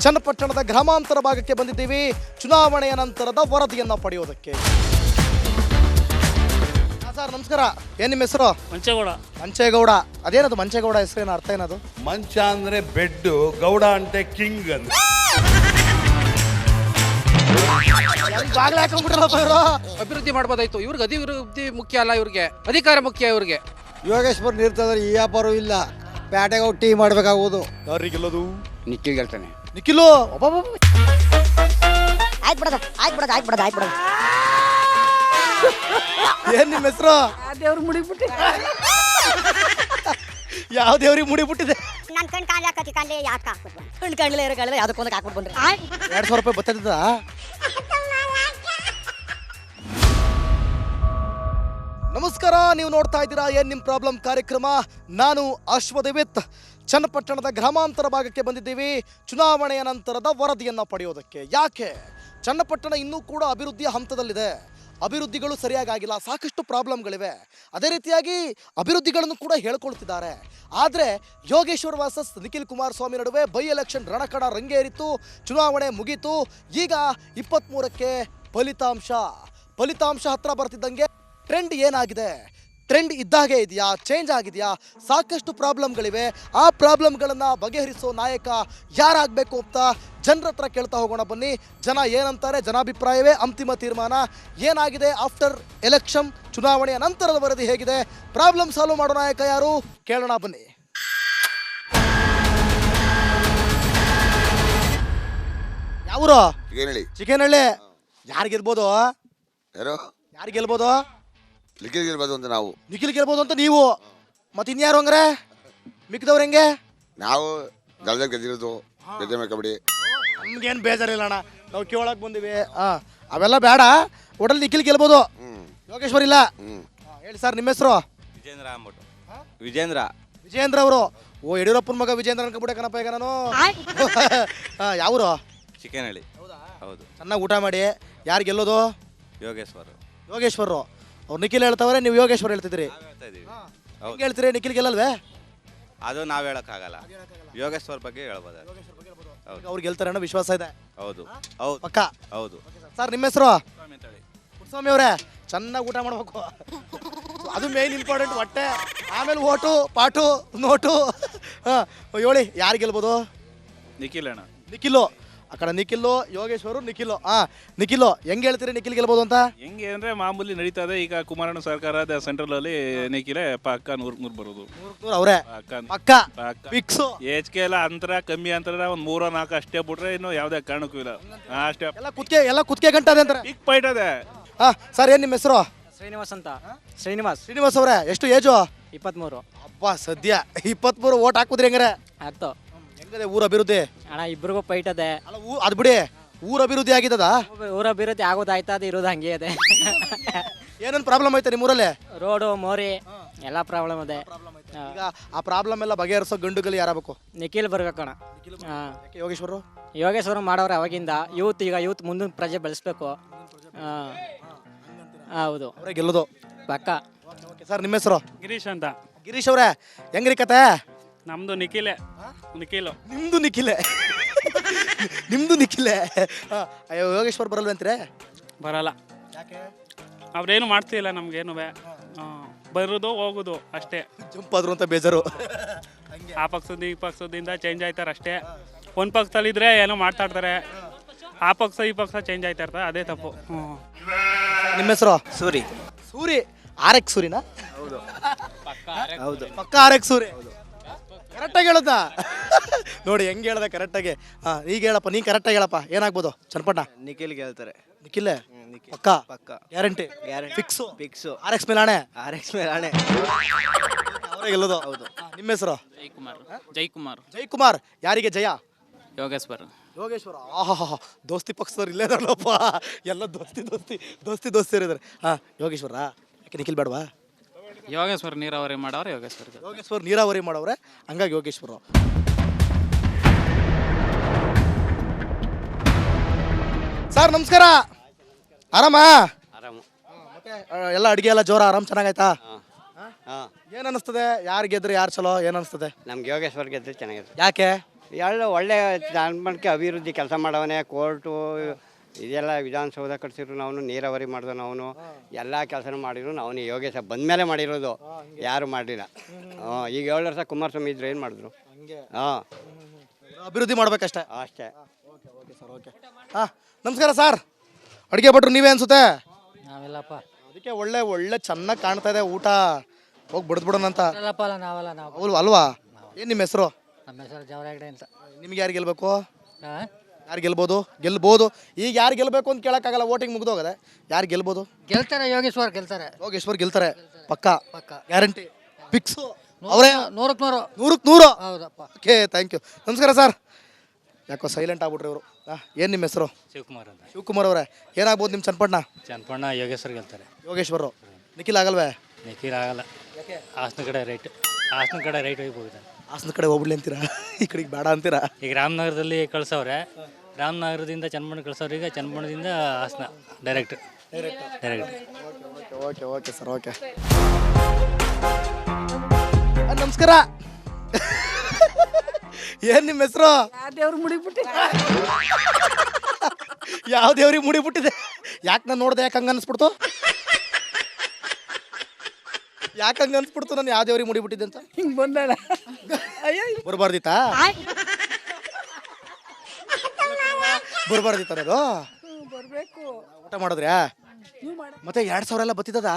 ಚನ್ನಪಟ್ಟಣದ ಗ್ರಾಮಾಂತರ ಭಾಗಕ್ಕೆ ಬಂದಿದ್ದೀವಿ. ಚುನಾವಣೆಯ ನಂತರದ ವರದಿಯನ್ನು ಪಡೆಯೋದಕ್ಕೆ. ಹಾ, ಸರ್ ನಮಸ್ಕಾರ. ಏನ್ ನಿಮ್ಮ ಹೆಸರು? ಮಂಚೇಗೌಡ. ಮಂಚೇಗೌಡ. ಅದೇನದು ಮಂಚೇಗೌಡ ಹೆಸರೇನು ಅರ್ಥ ಏನದು? ಮಂಚ ಅಂದ್ರೆ ಬೆಡ್ ಗೌಡ ಅಂತೆ ಕಿಂಗ್ ಅಂತ. ಬಾಗ್ಲ ಇವರು? ಅಭಿವೃದ್ಧಿ ಮಾಡ್ಬೋದಾಯ್ತು. ಇವ್ರಿಗೆ ಅಭಿವೃದ್ಧಿ ಮುಖ್ಯ ಅಲ್ಲ ಇವ್ರಿಗೆ. ಅಧಿಕಾರ ಮುಖ್ಯ ಇವ್ರಿಗೆ. ಯೋಗೇಶ್ವರ್ ನಿರ್ತದ್ರೆ ಈ ವ್ಯಾಪಾರ ಇಲ್ಲ. ಪ್ಯಾಟೆಗೆ ಹೋಗಿ ಟೀ ಮಾಡ್ಬೇಕಾಗುವುದು ಯಾರಿಗೆಲ್ಲದು ನಿಖಿಲ್ ಗೆಲ್ತಾನೆ. ನಿಖಿಲು ಒಬ್ಬೊಬ್ಬ ಆಯ್ತು ಬಿಡದ ಆಯ್ತು ಬಿಡದ ಆಯ್ತು ಬಿಡದ ಆಯ್ತು ಬಿಡದ. ಏನ್ ನಿಮ್ಮ ಹೆಸರು? ಯಾವ ದೇವ್ರಿಗೆ ಮುಡಿ ಬಿಟ್ಟಿದೆ ನನ್ನ ಕಣ್ ಕಾಣಲಿ ಹಾಕತಿ ಕಾಣಲಿ ಯಾಕೆ ಹಾಕ್ಬಿಟ್ಟು ಕಣ್ ಕಾಣಲೇ ಇರೋ ಕಾಣಲೇ ಯಾವ್ದಕ್ಕೊಂದಕ್ಕೆ ಹಾಕ್ಬಿಟ್ಟು ಬಂದ್ರೆ. ಎರಡ್ ಸಾವಿರ ರೂಪಾಯಿ ಬರ್ತದ ನಮಸ್ಕಾರ, ನೀವು ನೋಡ್ತಾ ಇದ್ದೀರಾ ಏನ್ ನಿಮ್ಮ ಪ್ರಾಬ್ಲಮ್ ಕಾರ್ಯಕ್ರಮ? ನಾನು ಅಶ್ವದೇವಿತ್ ಚನ್ನಪಟ್ಟಣದ ಗ್ರಾಮಾಂತರ ಭಾಗಕ್ಕೆ ಬಂದಿದ್ದೀವಿ. ಚುನಾವಣೆಯ ನಂತರದ ವರದಿಯನ್ನು ಪಡೆಯೋದಕ್ಕೆ. ಯಾಕೆ? ಚನ್ನಪಟ್ಟಣ ಇನ್ನೂ ಕೂಡ ಅಭಿವೃದ್ಧಿಯ ಹಂತದಲ್ಲಿದೆ. ಅಭಿವೃದ್ಧಿಗಳು ಸರಿಯಾಗಿ ಆಗಿಲ್ಲ, ಸಾಕಷ್ಟು ಪ್ರಾಬ್ಲಮ್ಗಳಿವೆ ಅದೇ ರೀತಿಯಾಗಿ ಅಭಿವೃದ್ಧಿಗಳನ್ನು ಕೂಡ ಹೇಳ್ಕೊಳ್ತಿದ್ದಾರೆ. ಆದರೆ ಯೋಗೇಶ್ವರ್ ವಾಸಸ್ ನಿಖಿಲ್ ಕುಮಾರಸ್ವಾಮಿ ನಡುವೆ ಬೈ ಎಲೆಕ್ಷನ್ ರಣಕಡ ರಂಗೇರಿತು ಚುನಾವಣೆ ಮುಗೀತು. ಈಗ ಇಪ್ಪತ್ತ್ಮೂರಕ್ಕೆ ಫಲಿತಾಂಶ. ಫಲಿತಾಂಶ ಹತ್ರ ಬರ್ತಿದ್ದಂಗೆ ಟ್ರೆಂಡ್ ಏನಾಗಿದೆ? ಟ್ರೆಂಡ್ ಇದ್ದಾಗೆ ಇದೆಯಾ? ಚೇಂಜ್ ಆಗಿದೆಯಾ? ಸಾಕಷ್ಟು ಪ್ರಾಬ್ಲಮ್ಗಳಿವೆ ಆ ಪ್ರಾಬ್ಲಮ್ಗಳನ್ನು ಬಗೆಹರಿಸೋ ನಾಯಕ ಯಾರಾಗಬೇಕು ಅಂತ ಜನರ ಹತ್ರ ಕೇಳ್ತಾ ಹೋಗೋಣ ಬನ್ನಿ. ಜನ ಏನಂತಾರೆ? ಜನಾಭಿಪ್ರಾಯವೇ ಅಂತಿಮ ತೀರ್ಮಾನ. ಏನಾಗಿದೆ ಆಫ್ಟರ್ ಎಲೆಕ್ಷನ್ ಚುನಾವಣೆಯ ನಂತರದ ವರದಿ ಹೇಗಿದೆ? ಪ್ರಾಬ್ಲಮ್ ಸಾಲ್ವ್ ಮಾಡೋ ನಾಯಕ ಯಾರು? ಕೇಳೋಣ ಬನ್ನಿ. ಯಾವೂರು? ಹೇಳಿ ಚಿಕ್ಕನಹಳ್ಳಿ. ಯಾರು ಗೆಲ್ಬೋದು? ಯಾರು? ಯಾರು ಗೆಲ್ಬೋದು? ಲಿಖಿತ್ ಗೆಲ್ಬೋದು ಅಂತ ನಾವು. ನಿಖಿಲ್ ಗೆಲ್ಬೋದು ಅಂತ ನೀವು. ಮತ್ತೆ ಇನ್ಯಾರು ಹಂಗ್ರೆ? ಮಿಕ್ಕದವ್ರು ಹೆಂಗೆ? ನಾವು ಜಲದಲ್ಲಿ ಗೆದ್ದಿರೋದು ಗೆದ್ದೇ ಕಬಡ್ಡಿ. ನಮ್ಗೇನು ಬೇಜಾರಿಲ್ಲ ಅಣ್ಣ. ನಾವು ಕೇಳಕ್ ಬಂದಿವಿ. ಹಾಂ ಅವೆಲ್ಲ ಬೇಡ. ಹೋಟೆಲ್ ನಿಖಿಲ್ ಗೆಲ್ಬೋದು. ಯೋಗೇಶ್ವರ್ ಇಲ್ಲ? ಹೇಳಿ ಸರ್ ನಿಮ್ಮ ಹೆಸರು? ವಿಜೇಂದ್ರ ಅಂದ್ಬಿಟ್ಟು. ವಿಜೇಂದ್ರ. ವಿಜೇಂದ್ರ ಅವರು. ಓ ಯಡಿಯೂರಪ್ಪನ ಮಗ ವಿಜೇಂದ್ರ ಅನ್ಕೊಂಬಿಟ್ಟೆ ಕಣಪ್ಪ ಈಗ ನಾನು. ಯಾವ್ರು? ಚಿಕನ್ ಹೇಳಿ ಹೌದು. ಚೆನ್ನಾಗಿ ಊಟ ಮಾಡಿ. ಯಾರು ಗೆಲ್ಲೋದು? ಯೋಗೇಶ್ವರ್. ಯೋಗೇಶ್ವರರು ಅವ್ರು ನಿಖಿಲ್ ಹೇಳ್ತಾವ್ರೆ ನೀವು ಯೋಗೇಶ್ವರ್ ಹೇಳ್ತಿದ್ರಿ ನಾವ್ ಹೇಳ್ತಾ ಇದೀವಿ ಹೌದು. ಹೇಳ್ತೀರಿ ನಿಖಿಲ್ ಗೆಲ್ಲಲ್ವೇ ಅದು ನಾವ್ ಹೇಳಕ್ಕಾಗಲ್ಲ. ಯೋಗೇಶ್ವರ್ ಬಗ್ಗೆ ಹೇಳ್ಬೋದು. ಹೌದು. ಅವ್ರು ಗೆಲ್ತಾರೆ ಅನ್ನೋ ವಿಶ್ವಾಸ ಇದೆ. ಹೌದು. ಹೌದು. ಪಕ್ಕ? ಹೌದು. ಸರ್ ನಿಮ್ಮ ಹೆಸರು? ಸ್ವಾಮಿ ಅಂತ ಹೇಳಿ. ಕುಸ್ವಾಮಿ ಅವರೇ ಚೆನ್ನಾಗಿ ಊಟ ಮಾಡ್ಬೇಕು. ಅದು ಮೇನ್ ಇಂಪಾರ್ಟೆಂಟ್ ಹೊಟ್ಟೆ. ಆಮೇಲೆ ಓಟು ಪಾಟು ನೋಟು. ಹಾಂ. ಹೇಳಿ ಯಾರು ಗೆಲ್ಬೋದು? ನಿಖಿಲ್ ಅಣ್ಣ. ನಿಖಿಲು. ಕಡೆ ನಿಖಿಲ್ಲು ಯೋಗೇಶ್ವರು ನಿಖಿಲ್. ಆ ನಿಖಿಲ್ ಹೆಂಗ್ ಹೇಳ್ತೀರಿ ನಿಖಿಲ್ ಗೆಲ್ಬಹುದು ಅಂತ? ಹೆಂಗೆ ಅಂದ್ರೆ ಮಾಮೂಲಿ ನಡೀತಾ ಇದೆ. ಈಗ ಕುಮಾರಣ್ಣ ಸರ್ಕಾರದ ಸೆಂಟ್ರಲ್ ಅಲ್ಲಿ ನಿಖಿಲೆ ಪಕ್ಕ ನೂರ್ ನೂರ್ ಬರೋದು. ನೂರು ಅವರೇ. ಪಕ್ಕ ಎಚ್ ಫಿಕ್ಸು ಏಚ್ ಕೆ ಎಲ್ಲ ಅಂತರ ಕಮ್ಮಿ ಅಂತರ. ಒಂದ್ ಮೂರ ನಾಲ್ಕು ಅಷ್ಟೇ ಬಿಟ್ರೆ ಇನ್ನು ಯಾವ್ದೇ ಕಾರಣಕ್ಕೂ ಇಲ್ಲ. ಅಷ್ಟೇ. ಎಲ್ಲ ಕುತ್ಕೆ ಎಲ್ಲ ಕುತ್ಕೆ ಗಂಟೆ ಅದೇ ಅಂತಾರೆ. ಬಿಗ್ ಫೈಟ್ ಅದೇ. ಹಾ ಸರ್ ಏನು ನಿಮ್ಮ ಹೆಸರು? ಶ್ರೀನಿವಾಸ್ ಅಂತ. ಶ್ರೀನಿವಾಸ್. ಶ್ರೀನಿವಾಸ್ ಅವರೇ ಎಷ್ಟು ಏಜು ಇಪ್ಪತ್ಮೂರು. ಅಪ್ಪ ಸದ್ಯ ಇಪ್ಪತ್ಮೂರು ಓಟ್ ಹಾಕುದ್ರಿ ಹೆಂಗಾರೆ. ಆಗ್ತಾವ. ಹೆಂಗದೆ ಊರ ಅಭಿವೃದ್ಧಿ? ಅಣ್ಣ ಇಬ್ರಿಗೂ ಫೈಟ್ ಅದೇ. ಅಲ್ಲ ಊ ಅದು ಬಿಡಿ. ಊರ ಅಭಿವೃದ್ಧಿ ಆಗಿದ್ದದ ಊರ ಅಭಿವೃದ್ಧಿ ಆಗೋದು ಅದು ಇರೋದು ಹಂಗೆ ಇದೆ. ಏನೇನು ಪ್ರಾಬ್ಲಮ್ ಐತೆ ನಿಮ್ಮೂರಲ್ಲಿ ರೋಡು ಮೋರಿ ಎಲ್ಲ ಪ್ರಾಬ್ಲಮ್ ಇದೆ ಈಗ ಆ ಪ್ರಾಬ್ಲಮ್ ಎಲ್ಲ ಬಗೆಹರಿಸೋ ಗಂಡುಗಳು ಯಾರಬೇಕು ನಿಖಿಲ್ ಬರ್ಬೇಕಣ್ಣ ಹಾಂ. ಯಾಕೆ ಯೋಗೇಶ್ವರು? ಯೋಗೇಶ್ವರ ಮಾಡೋರು ಅವಾಗಿಂದ. ಯೂತ್ ಈಗ ಯೂತ್ ಮುಂದಿನ ಪ್ರಜೆ ಬೆಳೆಸ್ಬೇಕು. ಹಾಂ. ಹೌದು. ಅವರೇ ಗೆಲ್ಲೋದು. ಪಕ್ಕ. ಸರ್ ನಿಮ್ಮ ಹೆಸರು? ಗಿರೀಶ್ ಅಂತ. ಗಿರೀಶ್ ಅವರೇ ಹೆಂಗ್ರಿ ಕತೆ ನಮ್ದು ನಿಖಿಲೆ. ನಿಖಿಲು. ನಿಮ್ದು ನಿಖಿಲೆ. ನಿಮ್ದು ನಿಖಿಲೆ. ಅಯ್ಯೋ ಯೋಗೇಶ್ವರ್ ಬರಲ್ವ ಅಂತೀರೇ? ಬರಲ್ಲ. ಅವ್ರೇನು ಮಾಡ್ತಿಲ್ಲ ನಮ್ಗೇನು ಬರೋದು ಹೋಗೋದು ಅಷ್ಟೇ. ಜಂಪ್ ಆದ್ರು ಅಂತ ಬೇಜಾರು. ಆ ಪಕ್ಷದ ಈ ಪಕ್ಷದಿಂದ ಚೇಂಜ್ ಆಯ್ತಾರೆ ಅಷ್ಟೇ. ಒಂದು ಪಕ್ಷದಲ್ಲಿದ್ರೆ ಏನೋ ಮಾತಾಡ್ತಾರೆ ಆ ಪಕ್ಷ ಈ ಪಕ್ಷ ಚೇಂಜ್ ಆಯ್ತಾ ಇರ್ತಾರೆ ಅದೇ ತಪ್ಪು. ಹ್ಞೂ ನಿಮ್ಮ ಹೆಸರು? ಸೂರಿ. ಸೂರಿ. ಆರ್ ಎಕ್ಸ್ ಸೂರಿನಾ? ಹೌದು. ಪಕ್ಕ ಆರ್ ಎಕ್ಸ್. ಸೂರಿ. ಕರೆಕ್ಟಾಗಿ ಹೇಳದ? ನೋಡಿ ಹೆಂಗೆ ಹೇಳ್ದೆ ಕರೆಕ್ಟಾಗಿ? ಹಾ ಈಗ ಹೇಳಪ್ಪ ನೀ ಕರೆಕ್ಟಾಗಿ ಹೇಳಪ್ಪ ಏನಾಗ್ಬೋದು? ಚನ್ನಪಟ್ಟ ನಿಖಿಲ್ ಹೇಳ್ತಾರೆ ನಿಖಿಲೆ? ನಿಖಿಲ್. ಪಕ್ಕ? ಪಕ್ಕ. Guarantee? Guarantee. Fix? Fix. R X ಮೇಲೆ ಆಣೆ ಆರ್ ಎಕ್ಸ್ ಮೇಲೆ ಆಣೆ ಅವರೇ ಗೆಲ್ಲೋದು? ಹೌದು. ನಿಮ್ಮ ಹೆಸರು? ಜೈಕುಮಾರ್. ಜೈಕುಮಾರ್. ಜೈಕುಮಾರ್. ಯಾರಿಗೆ ಜಯ? ಯೋಗೇಶ್ವರ್. ಯೋಗೇಶ್ವರ. ಆಹಾ ದೋಸ್ತಿ ಪಕ್ಷದವ್ರು ಇಲ್ಲೇ ಇದಾರಲ್ಲಪ್ಪ. ಎಲ್ಲ ದೋಸ್ತಿ ದೋಸ್ತಿ ದೋಸ್ತಿ ದೋಸ್ತಿ ಇದ್ದಾರೆ ಹಾ ಯೋಗೇಶ್ವರ? ಯಾಕೆ ನಿಖಿಲ್ ಬೇಡವಾ? ಯೋಗೇಶ್ವರ್ ನೀರಾವರಿ ಮಾಡೋರು ಯೋಗೇಶ್ವರ್ ಯೋಗೇಶ್ವರ್ ನೀರಾವರಿ ಮಾಡವ್ರೆ ಹಂಗಾಗಿ ಯೋಗೇಶ್ವರ ಸರ್ ನಮಸ್ಕಾರ. ಆರಾಮ? ಆರಾಮು. ಮತ್ತೆ ಆ, ಎಲ್ಲ ಅಡಿಗೆ ಎಲ್ಲ ಜೋರ ಆರಾಮ್ ಚೆನ್ನಾಗಾಯ್ತಾ? ಹಾಂ. ಏನ್ ಅನಿಸ್ತದೆ? ಯಾರ್ ಗೆದ್ರೆ ಯಾರು ಚಲೋ ಏನ್ ಅನಿಸ್ತದೆ? ನಮ್ಗೆ ಯೋಗೇಶ್ವರ್ ಗೆದ್ರೆ ಚೆನ್ನಾಗಿದೆ ಯಾಕೆ? ಎಲ್ಲ ಒಳ್ಳೆ ಜನಮನಕ್ಕೆ ಅಭಿವೃದ್ಧಿ ಕೆಲಸ ಮಾಡವನೇ ಕೋರ್ಟು ಇದೆಲ್ಲ ವಿಧಾನಸೌಧ ಕಟ್ಸಿದ್ರು ನಾವು ನೀರಾವರಿ ಮಾಡಿದನು ಅವನು ಎಲ್ಲ ಕೆಲಸನೂ ಮಾಡಿದ್ರು. ಅವನು ಯೋಗೇಶ ಬಂದಮೇಲೆ ಮಾಡಿರೋದು. ಯಾರು ಮಾಡಲಿಲ್ಲ ಹಾಂ ಈಗ ಏಳು ವರ್ಷ ಕುಮಾರಸ್ವಾಮಿ ಇದ್ರು ಏನು ಮಾಡಿದ್ರು? ಹಾಂ. ಅಭಿವೃದ್ಧಿ ಮಾಡ್ಬೇಕಷ್ಟೇ? ಅಷ್ಟೇ. Sir okay. ಹಾಂ ನಮಸ್ಕಾರ ಸರ್. ಅಡುಗೆ ಭಟ್ರು ನೀವೇ ಅನ್ಸುತ್ತೆ? ನಾವೆಲ್ಲಪ್ಪ. ಅದಕ್ಕೆ ಒಳ್ಳೆ ಒಳ್ಳೆ ಚೆನ್ನಾಗಿ ಕಾಣ್ತಾ ಇದೆ ಊಟ. ಹೋಗಿ ಬಿಡದ್ಬಿಡೋಣಂತ ಅಲ್ಲಪ್ಪ ನಾವಲ್ಲ ನಾವು. ಅಲ್ವಾ? ಏನು ನಿಮ್ಮ ಹೆಸರು? ನಮ್ಮ ಹೆಸರು ಜವರಾಗಡೆ ಅಂತ. ನಿಮ್ಗೆ ಯಾರು ಗೆಲ್ಬೇಕು ಹಾಂ? ಯಾರು ಗೆಲ್ಬೋದು? ಗೆಲ್ಬೋದು. ಈಗ ಯಾರು ಗೆಲ್ಬೇಕು ಅಂತ ಕೇಳೋಕ್ಕಾಗಲ್ಲ ವೋಟಿಂಗ್ ಮುಗ್ದೋಗದೆ. ಯಾರು ಗೆಲ್ಬೋದು? ಗೆಲ್ತಾರೆ ಯೋಗೇಶ್ವರ್ ಗೆಲ್ತಾರೆ. ಯೋಗೇಶ್ವರ್ ಗೆಲ್ತಾರೆ. ಪಕ್ಕ. ಪಕ್ಕ. ಗ್ಯಾರಂಟಿ ಫಿಕ್ಸ್ ಅವರೇ? ನೂರಕ್ಕೆ ನೂರು. ನೂರಕ್ಕೆ ನೂರು? ಹೌದಪ್ಪ. ಓಕೆ ಥ್ಯಾಂಕ್ ಯು ನಮಸ್ಕಾರ ಸರ್ ಯಾಕೋ ಸೈಲೆಂಟ್ ಆಗ್ಬಿಟ್ರಿ ಅವರು ಏನು ನಿಮ್ಮ ಹೆಸರು? ಶಿವಕುಮಾರ್ ಅಂತ. ಶಿವಕುಮಾರ್ ಅವರೇ. ಏನಾಗ್ಬೋದು ನಿಮ್ಮ ಚನ್ನಪಟ್ಟಣ ಚನ್ನಪಣ್ಣ ಯೋಗೇಶ್ವರ್ ಗೆಲ್ತಾರೆ. ಯೋಗೇಶ್ವರ್ ನಿಖಿಲ್ ಆಗಲ್ವೇ? ನಿಖಿಲ್ ಆಗಲ್ಲ. ಹಾಸನ ಕಡೆ ರೈಟ್ ಹಾಸನ ಕಡೆ ರೈಟ್ ಹೋಗಿ ಹೋಗಿದ್ದಾನೆ ಹಾಸನ ಕಡೆ ಹೋಗ್ಬಿಡ್ಲಿ ಅಂತೀರಾ? ಈ ಕಡೆಗೆ ಬೇಡ ಅಂತೀರಾ? ಈಗ ರಾಮನಗರದಲ್ಲಿ ಕಳ್ಸವ್ರೆ. ರಾಮನಗರದಿಂದ ಚನ್ಮಣ್ಣ ಕಳ್ಸವ್ರೆ. ಈಗ ಚನ್ಮಣ್ಣದಿಂದ Hassan direct direct okay okay sir okay ನಮಸ್ಕಾರ. ಏನ್ ನಿಮ್ಮ ಹೆಸರು? ದೇವ್ರು ಮುಡಿಬಿಟ್ಟು ಯಾವ ದೇವ್ರಿಗೆ ಮುಡಿಬಿಟ್ಟಿದೆ ಯಾಕೆ ನಾನು ನೋಡ್ದೆ ಯಾಕೆ ಹಂಗ ಅನ್ಸ್ಬಿಡ್ತು? ಯಾಕೆ ಹಂಗ ಅನ್ಸ್ಬಿಡ್ತು ನಾನು ಯಾವ ದೇವ್ರಿಗೆ ಮುಡಿಬಿಟ್ಟಿದ್ದೆ ಅಂತ? ಹಿಂಗ್ ಬಂದಾಳ. ಅಯ್ಯೋ. ಬರಬಾರ್ದಿತ್ತಾ? ಬರಬಾರ್ದಿತ್ತ ಅದು ಬರ್ಬೇಕು. ಊಟ ಮಾಡಿದ್ರ್ಯಾ? ಮತ್ತೆ ಎರಡ್ ಸಾವಿರ ಎಲ್ಲ ಬತ್ತಿದ್ದದ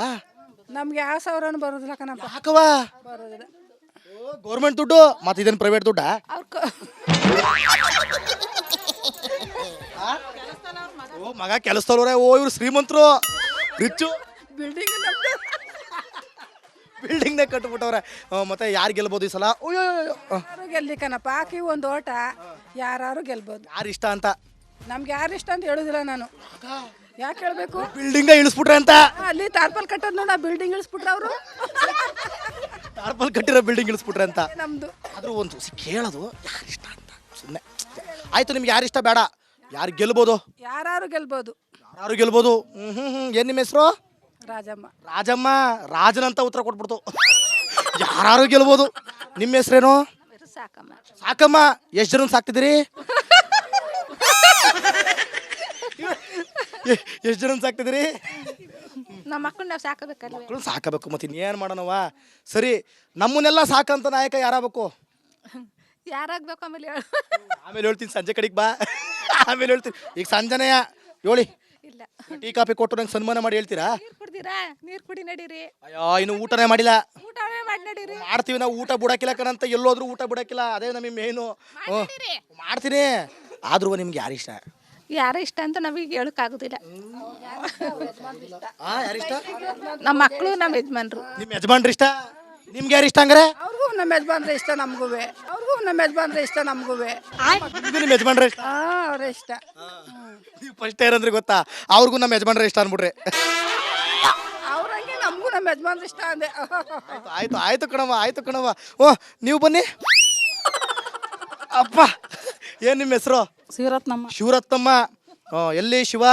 ನಮ್ಗೆ ಯಾವ ಸಾವಿರ ಬರೋದಿಲ್ಲ ಕಣಪ್ಪ. ಯಾಕವ ಬರೋದಿಲ್ಲ. ಗೌರ್ಮೆಂಟ್ ದುಡ್ಡು ಮತ್ತೆ ಇದೇನು ಪ್ರೈವೇಟ್ ದುಡ್ಡ? ಅವ್ರ ಓ ಮಗ ಕೆಲಸದವ್ರೆ ಓ ಇವ್ರು ಶ್ರೀಮಂತರು. ರಿಚ್ಚು. ಬಿಲ್ಡಿಂಗ್ ಬಿಲ್ಡಿಂಗ್ನೇ ಕಟ್ಬಿಟ್ಟವ್ರೆ. ಮತ್ತೆ ಯಾರು ಗೆಲ್ಬೋದು ಈ ಸಲ? ಅಯ್ಯೋ ಯಾರು ಗೆಲ್ಲಿ ಕಣಪ್ಪ ಹಾಕಿ ಒಂದು ಓಟ. ಯಾರು ಗೆಲ್ಬೋದು. ಯಾರು ಇಷ್ಟ ಅಂತ? ನಮ್ಗೆ ಯಾರು ಇಷ್ಟ ಅಂತ ಹೇಳುದಿಲ್ಲ ನಾನು. ಯಾಕೆ ಹೇಳ್ಬೇಕು? ಬಿಲ್ಡಿಂಗ್ ಇಳಿಸ್ಬಿಟ್ರೆ ಅಂತ? ಅಲ್ಲಿ ತಾರ್ಪಲ್ ಕಟ್ಟೋದ್ ನೋಡ ಬಿಲ್ಡಿಂಗ್ ಇಳಿಸ್ಬಿಟ್ರೆ ಅವರು. ತಾರ್ಪಲ್ ಕಟ್ಟಿರೋ ಬಿಲ್ಡಿಂಗ್ ಇಳಿಸ್ಬಿಟ್ರೆ ಅಂತ? ನಮ್ದು. ಆದ್ರೂ ಒಂದು ಕೇಳೋದು ಯಾರು ಇಷ್ಟ ಅಂತ? ಸುಮ್ಮನೆ ಆಯ್ತು ನಿಮ್ಗೆ ಯಾರು ಇಷ್ಟ? ಬೇಡ. ಯಾರು ಗೆಲ್ಬೋದು? ಯಾರು ಗೆಲ್ಬೋದು. ಯಾರು ಗೆಲ್ಬೋದು? ಹ್ಮ್ ಹ್ಮ್ ಹ್ಮ್. ಏನ್ ನಿಮ್ಮ ಹೆಸರು? ರಾಜಮ್ಮ. ರಾಜಮ್ಮ ರಾಜನಂತ ಉತ್ತರ ಕೊಟ್ಬಿಡ್ತು. ಯಾರು ಗೆಲ್ಬೋದು? ನಿಮ್ಮ ಹೆಸ್ರೇನು? ಸಾಕಮ್ಮ. ಸಾಕಮ್ಮ ಎಷ್ಟು ಜನ ಸಾಕ್ತಿದ್ದೀರಿ? ಎಷ್ಟು ಜನ ಸಾಕ್ತಿದ್ದೀರಿ? ನಮ್ಮ ಮಕ್ಕಳು ನಾವು ಸಾಕಬೇಕಲ್ಲ ಮಕ್ಕಳು ಸಾಕಬೇಕು ಮತ್ತೆ ಇನ್ನೇನು ಮಾಡೋಣವ ಸರಿ ನಮ್ಮನ್ನೆಲ್ಲ ಸಾಕಂತ ನಾಯಕ ಯಾರಾಗಬೇಕು? ಯಾರಾಗ್ಬೇಕು ಆಮೇಲೆ ಹೇಳು. ಆಮೇಲೆ ಹೇಳ್ತೀನಿ ಸಂಜೆ ಕಡೆಗೆ ಬಾ. ಆಮೇಲೆ ಹೇಳ್ತೀನಿ. ಈಗ ಸಂಜನೆಯ ಹೇಳಿ. ಇಲ್ಲ. ಟೀ ಕಾಫಿ ಕೊಟ್ಟು ನಂಗೆ ಸನ್ಮಾನ ಮಾಡಿ ಹೇಳ್ತೀರಾ? ನೀರ್ ಕುಡ್ದಿರಾ? ನೀರ್ ಕುಡಿ ನಡೀರಿ. ಅಯ್ಯೋ ಇನ್ನು ಊಟನೇ ಮಾಡಿಲ್ಲ. ಊಟವೇ ಮಾಡಿ ನಡೀರಿ. ಮಾಡ್ತೀವಿ ನಾವು ಊಟ ಬಿಡಕ್ಕಿಲ್ಲ ಕಣಂತ ಎಲ್ಲೋದ್ರೂ ಊಟ ಬಿಡಕ್ಕಿಲ್ಲ ಅದೇ ನಮಗೆ ಮೇನು ಮಾಡ್ತೀನಿ. ಆದ್ರೂ ನಿಮ್ಗೆ ಯಾರು ಇಷ್ಟ? ಯಾರ ಇಷ್ಟ ಅಂತ ನಮಗೆ ಹೇಳಕ್ಕಾಗೋದಿಲ್ಲ. ಆ ಯಾರಿಷ್ಟ ನಮ್ಮ ಮಕ್ಕಳು ನಮ್ಮ ಯಜಮಾನ್ರು. ನಿಮ್ಮ ಯಜಮಾನ್ರು ಇಷ್ಟ? ನಿಮ್ಗೆ ಯಾರು ಇಷ್ಟ ಹಂಗಾರೆ? ಅವ್ರಿಗೂ ನಮ್ಮ ಯಜಮಾನ್ರೆ ಇಷ್ಟ ನಮಗೂ ಅವ್ರಿಗೂ ನಮ್ಮ ಯಜಮಾನ್ರೆ ಇಷ್ಟ ನಮಗೂ ಇದು ನಿಮ್ಮ ಯಜಮಾನ್ರ ಇಷ್ಟ? ಅವ್ರ ಇಷ್ಟ. ನೀವು ಫಸ್ಟ್ ಏನಂದ್ರೆ ಗೊತ್ತಾ? ಅವ್ರಿಗೂ ನಮ್ಮ ಯಜಮಾನ್ರ ಇಷ್ಟ ಅನ್ಬಿಡ್ರಿ ಅವ್ರಂಗೆ ನಮಗೂ ನಮ್ಮ ಯಜಮಾನ್ರ ಇಷ್ಟ ಅಂದೆ. ಆಯ್ತು ಆಯ್ತು ಕಣವ ಆಯ್ತು ಕಣವ ಓ ನೀವು ಬನ್ನಿ. ಅಪ್ಪ ಏನ್ ನಿಮ್ಮ ಹೆಸರು? ಶಿವರತ್ನಮ್ಮ. ಶಿವರತ್ನಮ್ಮ. ಓ, ಎಲ್ಲಿ ಶಿವ?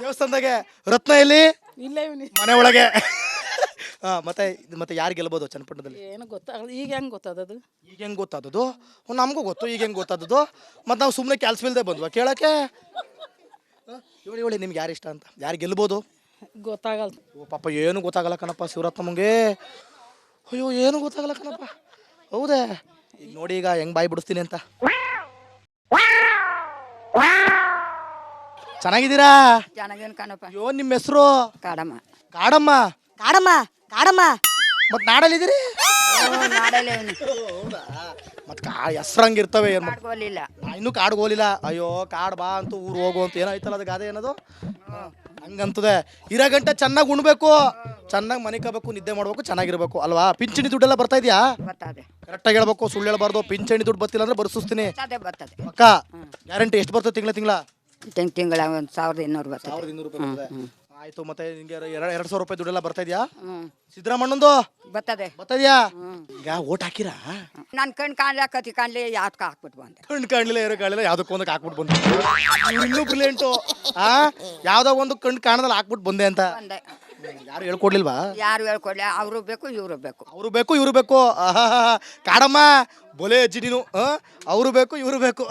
ದೇವಸ್ಥಾನದಾಗೆ. ರತ್ನ ಎಲ್ಲಿ? ಇಲ್ಲೇ ಇವನಿ. ಮನೆ ಒಳಗೆ. ಆ, ಮತ್ತೆ ಇದು ಮತ್ತೆ ಯಾರು ಗೆಲ್ಬೋದು ಚನ್ನಪಟ್ಟಣದಲ್ಲಿ? ಏನು ಗೊತ್ತಾಗಲ್ಲ. ಈಗ ಹೆಂಗೆ ಗೊತ್ತಾದದು ಈಗ ಹೆಂಗ್ ಗೊತ್ತಾದದು ನಮಗೂ ಗೊತ್ತು. ಈಗ ಹೆಂಗೆ ಗೊತ್ತಾದದು ಮತ್ತೆ ನಾವು ಸುಮ್ಮನೆ ಕೆಲಸವಿಲ್ಲದೆ ಬಂದ್ವಾ? ಕೇಳಕ್ಕೆ? ಹೇಳಿ ಹೇಳಿ ನಿಮ್ಗೆ ಯಾರು ಇಷ್ಟ ಅಂತ? ಯಾರು ಗೆಲ್ಬೋದು? ಗೊತ್ತಾಗಲ್ಲ. ಓ ಪಾಪ ಏನು ಗೊತ್ತಾಗಲ್ಲ ಕಣಪ್ಪ ಶಿವರತ್ನಮ್ಮಗೆ ಅಯ್ಯೋ ಏನು ಗೊತ್ತಾಗಲ್ಲ ಕಣಪ್ಪ. ಹೌದೇ. ಈಗ ನೋಡಿ ಈಗ ಹೆಂಗ್ ಬಾಯಿ ಬಿಡಿಸ್ತೀನಿ ಅಂತ. ಚೆನ್ನಾಗಿದ್ದೀರಾ? ಚೆನ್ನಾಗೇನು ಕಣಪ್ಪ. ಅಯ್ಯೋ ನಿಮ್ಮ ಹೆಸರು? ಕಾಡಮ್ಮ. ಕಾಡಮ್ಮ. ಕಾಡಮ್ಮ. ಕಾಡಮ್ಮ ಮತ್ ನಾಡಲ್ಲಿದ್ದೀರಿ? ಮತ್ ಕಾ ಹೆಸ್ರು ಹಂಗಿರ್ತವೆ ಏನು ನಾ ಇನ್ನೂ ಕಾಡ್ಗೆ ಹೋಲಿಲ್ಲ ಅಯ್ಯೋ ಕಾಡ್ ಬಾ ಅಂತ ಊರು ಹೋಗು ಅಂತ ಏನಾಯ್ತಲ್ಲ ಅದು ಗಾದೆ ಏನದು? ಹಂಗಂತದೆ. ಇರೋ ಗಂಟೆ ಚೆನ್ನಾಗಿ ಉಣ್ಬೇಕು. ಚೆನ್ನಾಗಿ ಮನೆ ಕಬೇಕು ನಿದ್ದೆ ಮಾಡ್ಬೇಕು ಚೆನ್ನಾಗಿರ್ಬೇಕು. ಅಲ್ವಾ? ಪಿಂಚಣಿ ದುಡ್ಡೆಲ್ಲ ಬರ್ತಾ ಇದೆಯಾ? ಬರ್ತದೆ. ಕರೆಕ್ಟಾಗಿ ಹೇಳ್ಬೇಕು. ಸುಳ್ಳು ಹೇಳ್ಬಾರ್ದು. ಪಿಂಚಣಿ ದುಡ್ಡು ಬರ್ತಿಲ್ಲ ಅಂದ್ರೆ ಬರ್ಸಿಸ್ತೀನಿ. ಬರ್ತದೆ ಬರ್ತದೆ. ಅಕ್ಕ ಗ್ಯಾರಂಟಿ ಎಷ್ಟು ಬರ್ತದೆ ತಿಂಗಳ ತಿಂಗಳ? ತಿಂಗ್ ತಿಂಗಳ ಒಂದು ಸಾವಿರದ ಇನ್ನೂರು ಬರ್ತದೆ. ಸಾವಿರದ ಇನ್ನೂರು ರೂಪಾಯಿ ಬರ್ತದೆ. ಆಯ್ತು ಮತ್ತೆ ನಿಂಗೆ ಎರಡು ಎರಡು ಸಾವಿರ ರೂಪಾಯಿ ದುಡ್ಡೆಲ್ಲ ಬರ್ತಾ ಇದೆಯಾ? ಹ್ಞೂ ಸಿದ್ದರಾಮಣ್ಣಂದು? ಬರ್ತದೆ. ಬರ್ತಾ ಇದೆಯಾ ಈಗ ಓಟ್ ಹಾಕಿರಾ? ನನ್ನ ಕಣ್ ಕಾಣ್ಲ ಕತಿ ಕಾಣ್ಲಿ ಯಾವ್ದಕ್ಕ ಹಾಕ್ಬಿಟ್ಟು ಬಂದೆ ಕಣ್ಣು ಕಾಣಲಿಲ್ಲ ಎರಡು ಕಾಣಲಿಲ್ಲ ಯಾವ್ದಕ್ಕೂ ಒಂದಕ್ಕೆ ಹಾಕ್ಬಿಟ್ಟು ಬಂದೆ ಇವ್ರು ಇನ್ನೂ ಬ್ರಿಲಿಯಂಟು ಆ? ಯಾವ್ದೋ ಒಂದು ಕಣ್ಣು ಕಾಣದಲ್ಲ ಹಾಕ್ಬಿಟ್ಟು ಬಂದೆ ಅಂತ. ಬಂದೆ. ಯಾರು ಹೇಳ್ಕೊಡ್ಲಿಲ್ವಾ? ಯಾರು ಹೇಳ್ಕೊಡ್ಲಿ ಅವರು ಬೇಕು ಇವರು ಬೇಕು. ಅವರು ಬೇಕು ಇವರು ಬೇಕು. ಕಾಡಮ್ಮ ಬೊಲೆ ಅಜ್ಜಿ ನೀನು ಅವರು ಬೇಕು ಇವರು ಬೇಕು.